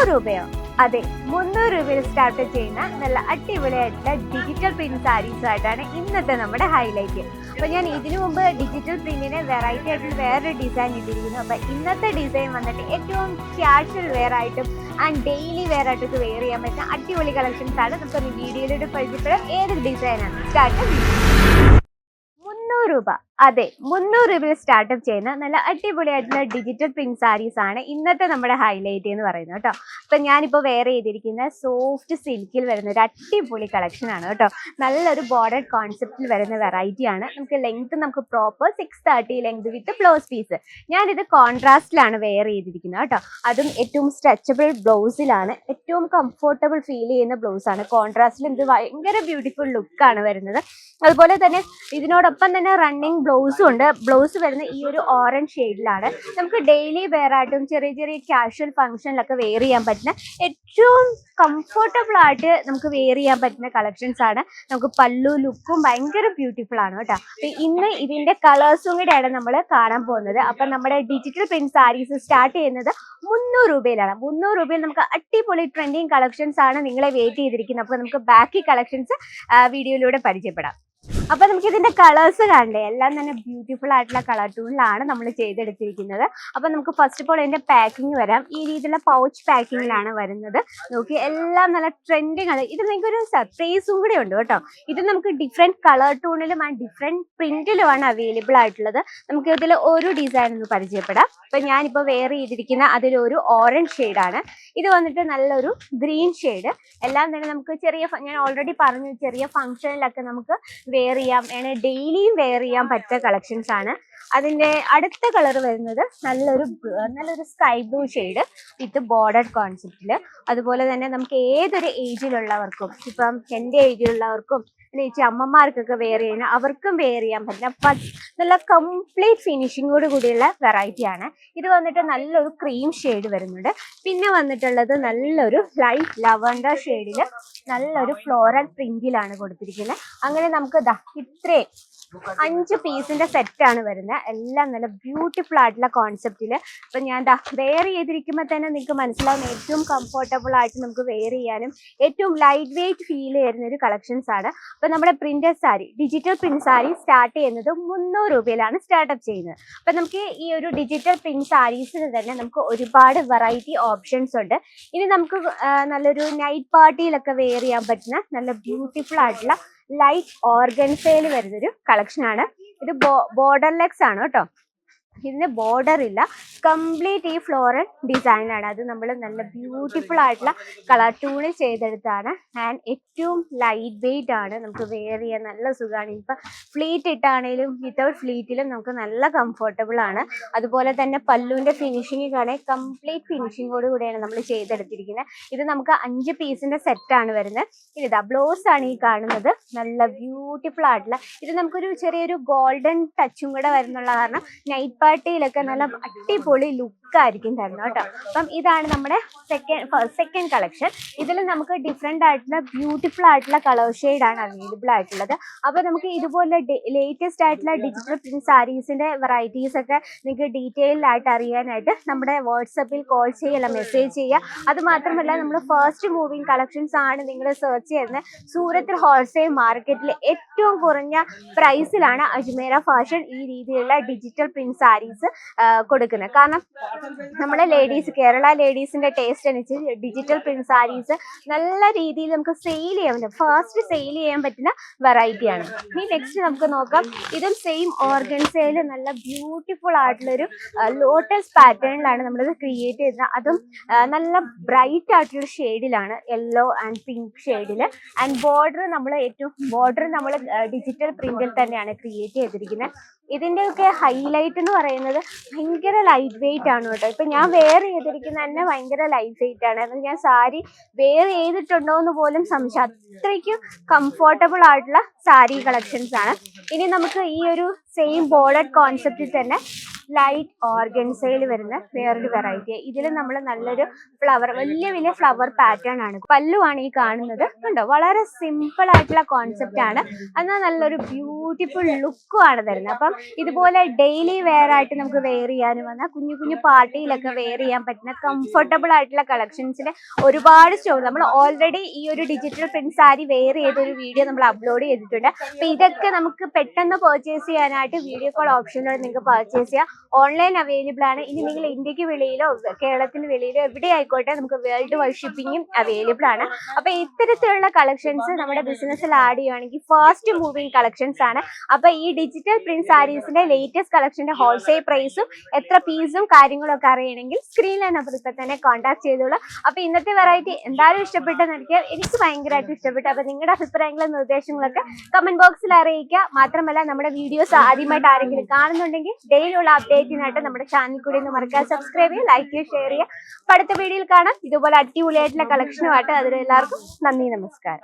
മുന്നൂറ് രൂപയോ? അതെ മുന്നൂറ് രൂപയിൽ സ്റ്റാർട്ട് ചെയ്യുന്ന നല്ല അടിപൊളിയായിട്ടുള്ള ഡിജിറ്റൽ പ്രിന്റ് സാരീസ് ആയിട്ടാണ് ഇന്നത്തെ നമ്മുടെ ഹൈലൈറ്റ് അപ്പൊ ഞാൻ ഇതിനു മുമ്പ് ഡിജിറ്റൽ പ്രിന്റിന് വെറൈറ്റി ആയിട്ടുള്ള വേറൊരു ഡിസൈൻ ഇട്ടിരിക്കുന്നു. അപ്പൊ ഇന്നത്തെ ഡിസൈൻ വന്നിട്ട് ഏറ്റവും ക്യാഷ്വൽ വെയർ ആയിട്ടും ആൻഡ് ഡെയിലി വെയർ ആയിട്ടൊക്കെ വെയർ ചെയ്യാൻ പറ്റുന്ന അടിപൊളി കളക്ഷൻസ് ആണ്. നമുക്ക് വീഡിയോയിലൂടെ പരിചയപ്പെടാം. ഏത് ഡിസൈനാണ് സ്റ്റാർട്ട് മുന്നൂറ് രൂപ. അതെ മുന്നൂറ് രൂപയിൽ സ്റ്റാർട്ടപ്പ് ചെയ്യുന്ന നല്ല അടിപൊളിയായിട്ടുള്ള ഡിജിറ്റൽ പ്രിന്റ് സാരീസ് ആണ് ഇന്നത്തെ നമ്മുടെ ഹൈലൈറ്റ് എന്ന് പറയുന്നത് കേട്ടോ. അപ്പൊ ഞാനിപ്പോൾ വെയർ ചെയ്തിരിക്കുന്ന സോഫ്റ്റ് സിൽക്കിൽ വരുന്ന ഒരു അടിപൊളി കളക്ഷൻ ആണ് കേട്ടോ. നല്ലൊരു ബോർഡർ കോൺസെപ്റ്റിൽ വരുന്ന വെറൈറ്റി ആണ്. നമുക്ക് ലെങ്ത് നമുക്ക് proper six thirty length with blouse piece ഞാനിത് കോൺട്രാസ്റ്റിലാണ് വെയർ ചെയ്തിരിക്കുന്നത് കേട്ടോ. അതും ഏറ്റവും സ്ട്രെച്ചബിൾ ബ്ലൗസിലാണ് ഏറ്റവും കംഫോർട്ടബിൾ ഫീൽ ചെയ്യുന്ന ബ്ലൗസ് ആണ്. കോൺട്രാസ്റ്റിൽ ഇത് ഭയങ്കര ബ്യൂട്ടിഫുൾ ലുക്കാണ് വരുന്നത്. അതുപോലെ തന്നെ ഇതിനോടൊപ്പം തന്നെ റണ്ണിങ് ബ്ലൗസും ഉണ്ട്. ബ്ലൗസ് വരുന്ന ഈ ഒരു ഓറഞ്ച് ഷെയ്ഡിലാണ് നമുക്ക് ഡെയിലി വെയർ ആയിട്ടും ചെറിയ ചെറിയ കാഷ്വൽ ഫംഗ്ഷനിലൊക്കെ വെയർ ചെയ്യാൻ പറ്റുന്ന ഏറ്റവും കംഫർട്ടബിൾ ആയിട്ട് നമുക്ക് വെയർ ചെയ്യാൻ പറ്റുന്ന കളക്ഷൻസ് ആണ്. നമുക്ക് പല്ലു ലുക്കും ഭയങ്കര ബ്യൂട്ടിഫുൾ ആണ് കേട്ടോ. അപ്പൊ ഇന്ന് ഇതിന്റെ കളേഴ്സും കൂടെയാണ് നമ്മൾ കാണാൻ പോകുന്നത്. അപ്പൊ നമ്മുടെ ഡിജിറ്റൽ പ്രിന്റ് സാരീസ് സ്റ്റാർട്ട് ചെയ്യുന്നത് മുന്നൂറ് രൂപയിലാണ്. മുന്നൂറ് രൂപയിൽ നമുക്ക് അടിപൊളി ട്രെൻഡിങ് കളക്ഷൻസ് ആണ് നിങ്ങളെ വെയിറ്റ് ചെയ്തിരിക്കുന്നത്. അപ്പൊ നമുക്ക് ബാക്കി കളക്ഷൻസ് വീഡിയോയിലൂടെ പരിചയപ്പെടാം. അപ്പൊ നമുക്ക് ഇതിന്റെ കളേഴ്സ് കണ്ടേ. എല്ലാം തന്നെ ബ്യൂട്ടിഫുൾ ആയിട്ടുള്ള കളർ ടൂണിലാണ് നമ്മൾ ചെയ്തെടുത്തിരിക്കുന്നത്. അപ്പൊ നമുക്ക് ഫസ്റ്റ് ഓഫ് ഓൾ ഇതിന്റെ പാക്കിംഗ് വരാം. ഈ രീതിയിലുള്ള പൗച്ച് പാക്കിങ്ങിലാണ് വരുന്നത്. നോക്കി എല്ലാം നല്ല ട്രെൻഡിങ് ആണ്. ഇത് നിങ്ങൾക്ക് ഒരു സർപ്രൈസും കൂടെ ഉണ്ട് കേട്ടോ. ഇത് നമുക്ക് ഡിഫറെന്റ് കളർ ടൂണിലും ആൻഡ് ഡിഫറെന്റ് പ്രിന്റിലുമാണ് അവൈലബിൾ ആയിട്ടുള്ളത്. നമുക്ക് ഇതിൽ ഒരു ഡിസൈൻ ഒന്ന് പരിചയപ്പെടാം. അപ്പൊ ഞാനിപ്പോ വെയർ ചെയ്തിരിക്കുന്ന അതിലൊരു ഓറഞ്ച് ഷെയ്ഡാണ് ഇത് വന്നിട്ട് നല്ലൊരു ഗ്രീൻ ഷെയ്ഡ് എല്ലാം തന്നെ നമുക്ക് ചെറിയ ഞാൻ ഓൾറെഡി പറഞ്ഞു ചെറിയ ഫംഗ്ഷനിലൊക്കെ നമുക്ക് വെയർ ചെയ്യാം. വേണേൽ ഡെയിലിയും വെയർ ചെയ്യാൻ പറ്റിയ കളക്ഷൻസ് ആണ്. അതിന്റെ അടുത്ത കളർ വരുന്നത് നല്ലൊരു നല്ലൊരു sky blue shade with border കോൺസെപ്റ്റിൽ അതുപോലെ തന്നെ നമുക്ക് ഏതൊരു ഏജിലുള്ളവർക്കും ഇപ്പം എന്റെ ഏജിലുള്ളവർക്കും പിന്നെ ചേച്ചി അമ്മമാർക്കൊക്കെ വെയർ ചെയ്യുന്ന അവർക്കും വെയർ ചെയ്യാൻ പറ്റില്ല നല്ല കംപ്ലീറ്റ് ഫിനിഷിങ്ങോട് കൂടിയുള്ള വെറൈറ്റി ആണ്. ഇത് വന്നിട്ട് നല്ലൊരു ക്രീം ഷെയ്ഡ് വരുന്നുണ്ട്. പിന്നെ വന്നിട്ടുള്ളത് നല്ലൊരു ലൈറ്റ് ലവണ്ടർ ഷെയ്ഡിൽ നല്ലൊരു ഫ്ലോറൽ പ്രിന്റിലാണ് കൊടുത്തിരിക്കുന്നത് അങ്ങനെ നമുക്ക് ഇത്രയും അഞ്ച് പീസിന്റെ സെറ്റാണ് വരുന്നത് എല്ലാം നല്ല ബ്യൂട്ടിഫുൾ ആയിട്ടുള്ള കോൺസെപ്റ്റിൽ അപ്പൊ ഞാൻ വെയർ ചെയ്തിരിക്കുമ്പോൾ തന്നെ നിങ്ങൾക്ക് മനസ്സിലാവും ഏറ്റവും കംഫർട്ടബിൾ ആയിട്ട് നമുക്ക് വെയർ ചെയ്യാനും ഏറ്റവും ലൈറ്റ് വെയിറ്റ് ഫീൽ ചെയ്യുന്ന ഒരു കളക്ഷൻസ് ആണ്. അപ്പൊ നമ്മുടെ printed sari digital print sari start ചെയ്യുന്നത് മുന്നൂറ് രൂപയിലാണ് സ്റ്റാർട്ടപ്പ് ചെയ്യുന്നത്. അപ്പൊ നമുക്ക് ഈ ഒരു ഡിജിറ്റൽ പ്രിന്റ് സാരീസിന് തന്നെ നമുക്ക് ഒരുപാട് വെറൈറ്റി ഓപ്ഷൻസ് ഉണ്ട്. ഇനി നമുക്ക് നല്ലൊരു നൈറ്റ് പാർട്ടിയിലൊക്കെ വെയർ ചെയ്യാൻ പറ്റുന്ന നല്ല ബ്യൂട്ടിഫുൾ ആയിട്ടുള്ള ലൈറ്റ് ഓർഗൻസയിൽ വരുന്നൊരു കളക്ഷൻ ആണ്. ഇത് ബോർഡർ ലെഗ്സ് ആണ് കേട്ടോ. ഇതിന് ബോർഡർ ഇല്ല. കംപ്ലീറ്റ് ഈ ഫ്ലോറൽ ഡിസൈൻ ആണ്. അത് നമ്മൾ നല്ല ബ്യൂട്ടിഫുൾ ആയിട്ടുള്ള കളർ ടൂണിൽ ചെയ്തെടുത്താണ് ആൻഡ് ഏറ്റവും ലൈറ്റ് വെയിറ്റ് ആണ്. നമുക്ക് വെയർ ചെയ്യാൻ നല്ല സുഖമാണ്. ഇപ്പം ഫ്ലീറ്റ് ഇട്ടാണേലും വിത്തൗട്ട് ഫ്ലീറ്റിലും നമുക്ക് നല്ല കംഫർട്ടബിൾ ആണ്. അതുപോലെ തന്നെ പല്ലുവിന്റെ ഫിനിഷിംഗ് കാണാൻ കംപ്ലീറ്റ് ഫിനിഷിങ്ങോട് കൂടിയാണ് നമ്മൾ ചെയ്തെടുത്തിരിക്കുന്നത്. ഇത് നമുക്ക് അഞ്ച് പീസിന്റെ സെറ്റ് ആണ് വരുന്നത്. ഇനി ഇതാ ബ്ലൗസ് ആണ് ഈ കാണുന്നത്. നല്ല ബ്യൂട്ടിഫുൾ ആയിട്ടുള്ള ഇത് നമുക്കൊരു ചെറിയൊരു ഗോൾഡൻ ടച്ചും കൂടെ വരുന്നുള്ള കാരണം നൈറ്റ് പാർട്ടിയിലൊക്കെ നല്ല അടിപൊളി ലുക്ക് ആയിരിക്കും തരുന്നത് കേട്ടോ. അപ്പം ഇതാണ് നമ്മുടെ സെക്കൻഡ് സെക്കൻഡ് കളക്ഷൻ ഇതിൽ നമുക്ക് ഡിഫറെന്റ് ആയിട്ടുള്ള ബ്യൂട്ടിഫുൾ ആയിട്ടുള്ള കളർ ഷെയ്ഡ് ആണ് അവൈലബിൾ ആയിട്ടുള്ളത്. അപ്പോൾ നമുക്ക് ഇതുപോലെ ലേറ്റസ്റ്റ് ആയിട്ടുള്ള ഡിജിറ്റൽ പ്രിന്റ് സാരീസിന്റെ വെറൈറ്റീസ് ഒക്കെ നിങ്ങൾക്ക് ഡീറ്റെയിൽഡായിട്ട് അറിയാനായിട്ട് നമ്മുടെ വാട്സപ്പിൽ കോൾ ചെയ്യുക മെസ്സേജ് ചെയ്യുക. അതുമാത്രമല്ല നമ്മൾ ഫസ്റ്റ് മൂവിങ് കളക്ഷൻസ് ആണ് നിങ്ങൾ സെർച്ച് ചെയ്യുന്നത്. സൂറത്തിൽ ഹോൾസെയിൽ മാർക്കറ്റിൽ ഏറ്റവും കുറഞ്ഞ പ്രൈസിലാണ് അജ്മേര ഫാഷൻ ഈ രീതിയിലുള്ള ഡിജിറ്റൽ പ്രിന്റ് സാരീസ് കൊടുക്കുന്നത് കാരണം നമ്മുടെ ലേഡീസ് കേരള ലേഡീസിന്റെ ടേസ്റ്റ് അനുസരിച്ച് ഡിജിറ്റൽ പ്രിന്റ് സാരീസ് നല്ല രീതിയിൽ നമുക്ക് സെയിൽ ചെയ്യാൻ പറ്റും. ഫാസ്റ്റ് സെയിൽ ചെയ്യാൻ പറ്റുന്ന വെറൈറ്റിയാണ് ഇനി നെക്സ്റ്റ് നമുക്ക് നോക്കാം. ഇതും സെയിം ഓർഗൻസയിൽ നല്ല ബ്യൂട്ടിഫുൾ ആയിട്ടുള്ളൊരു ലോട്ടസ് പാറ്റേണിലാണ് നമ്മളിത് ക്രിയേറ്റ് ചെയ്തത്. അതും നല്ല ബ്രൈറ്റ് ആയിട്ടുള്ള ഷെയ്ഡിലാണ് യെല്ലോ ആൻഡ് പിങ്ക് ഷെയ്ഡിൽ ആൻഡ് ബോർഡർ നമ്മൾ ഏറ്റവും ബോർഡർ നമ്മൾ ഡിജിറ്റൽ പ്രിന്റിൽ തന്നെയാണ് ക്രിയേറ്റ് ചെയ്തിരിക്കുന്നത് ഇതിന്റെയൊക്കെ ഹൈലൈറ്റ് എന്ന് പറയുന്നത് ഭയങ്കര ലൈറ്റ് വെയിറ്റ് ആണ് കേട്ടോ. ഇപ്പൊ ഞാൻ വെയർ ചെയ്തിരിക്കുന്ന തന്നെ ഭയങ്കര ലൈറ്റ് വെയിറ്റ് ആണ്. അതായത് ഞാൻ സാരി വെയർ ചെയ്തിട്ടുണ്ടോ എന്ന് പോലും സംശയം അത്രയ്ക്കും കംഫോർട്ടബിൾ ആയിട്ടുള്ള സാരി കളക്ഷൻസ് ആണ്. ഇനി നമുക്ക് ഈ ഒരു സെയിം ബോർഡർ കോൺസെപ്റ്റിൽ തന്നെ ലൈറ്റ് ഓർഗൻസയിൽ വരുന്ന വേറൊരു വെറൈറ്റി ഇതിൽ നമ്മൾ നല്ലൊരു ഫ്ലവർ വലിയ വലിയ ഫ്ലവർ പാറ്റേൺ ആണ്. പല്ലുവാണ് ഈ കാണുന്നത്. കണ്ടോ? വളരെ സിമ്പിൾ ആയിട്ടുള്ള കോൺസെപ്റ്റ് ആണ്. എന്നാൽ നല്ലൊരു ബ്യൂട്ടിഫുൾ ലുക്കും ആണ് തരുന്നത്. അപ്പം ഇതുപോലെ ഡെയിലി വെയർ ആയിട്ട് നമുക്ക് വെയർ ചെയ്യാനും വന്നാൽ കുഞ്ഞു കുഞ്ഞു പാർട്ടിയിലൊക്കെ വെയർ ചെയ്യാൻ പറ്റുന്ന കംഫർട്ടബിൾ ആയിട്ടുള്ള കളക്ഷൻസിൽ ഒരുപാട് സ്റ്റോർ നമ്മൾ ഓൾറെഡി ഈ ഒരു ഡിജിറ്റൽ പ്രിന്റ് സാരി വെയർ ചെയ്തൊരു വീഡിയോ നമ്മൾ അപ്ലോഡ് ചെയ്തിട്ടുണ്ട്. അപ്പൊ ഇതൊക്കെ നമുക്ക് പെട്ടെന്ന് പർച്ചേസ് ചെയ്യാനായിട്ട് വീഡിയോ കോൾ ഓപ്ഷനിലൂടെ നിങ്ങൾക്ക് പർച്ചേസ് ചെയ്യാം. ഓൺലൈൻ അവൈലബിൾ ആണ്. ഇനി നിങ്ങൾ ഇന്ത്യയ്ക്ക് വെളിയിലോ കേരളത്തിന് വെളിയിലോ എവിടെ ആയിക്കോട്ടെ നമുക്ക് വേൾഡ് വൈഡ് ഷിപ്പിംഗും അവൈലബിൾ ആണ്. അപ്പൊ ഇത്തരത്തിലുള്ള കളക്ഷൻസ് നമ്മുടെ ബിസിനസ്സിൽ ആഡ് ചെയ്യുകയാണെങ്കിൽ ഫാസ്റ്റ് മൂവിങ് കളക്ഷൻസ് ആണ്. അപ്പൊ ഈ ഡിജിറ്റൽ പ്രിന്റ് സാരീസിന്റെ ലേറ്റസ്റ്റ് കളക്ഷന്റെ ഹോൾസെയിൽ പ്രൈസും എത്ര പീസും കാര്യങ്ങളും ഒക്കെ അറിയണമെങ്കിൽ സ്ക്രീനിലെ നമ്പർ ഇപ്പൊ തന്നെ കോൺടാക്ട് ചെയ്തോളൂ. അപ്പൊ ഇന്നത്തെ വെറൈറ്റി എന്തായാലും ഇഷ്ടപ്പെട്ടെന്നിരിക്കുക എനിക്ക് ഭയങ്കരമായിട്ട് ഇഷ്ടപ്പെട്ടു. അപ്പൊ നിങ്ങളുടെ അഭിപ്രായങ്ങളും നിർദ്ദേശങ്ങളൊക്കെ കമന്റ് ബോക്സിൽ അറിയിക്കുക. മാത്രമല്ല നമ്മുടെ വീഡിയോസ് ആദ്യമായിട്ട് ആരെങ്കിലും കാണുന്നുണ്ടെങ്കിൽ ഡെയിലി ഉള്ള അപ്ഡേറ്റിനായിട്ട് നമ്മുടെ ചാനൽ കൂടി ഒന്ന് മറക്കാതെ സബ്സ്ക്രൈബ് ചെയ്യുക ലൈക്ക് ചെയ്യുക ഷെയർ ചെയ്യുക. അടുത്ത വീഡിയോയിൽ കാണാം. ഇതുപോലെ അടിപൊളിയായിട്ടുള്ള കളക്ഷനുമായിട്ട് അതിലെല്ലാവർക്കും നന്ദി നമസ്കാരം.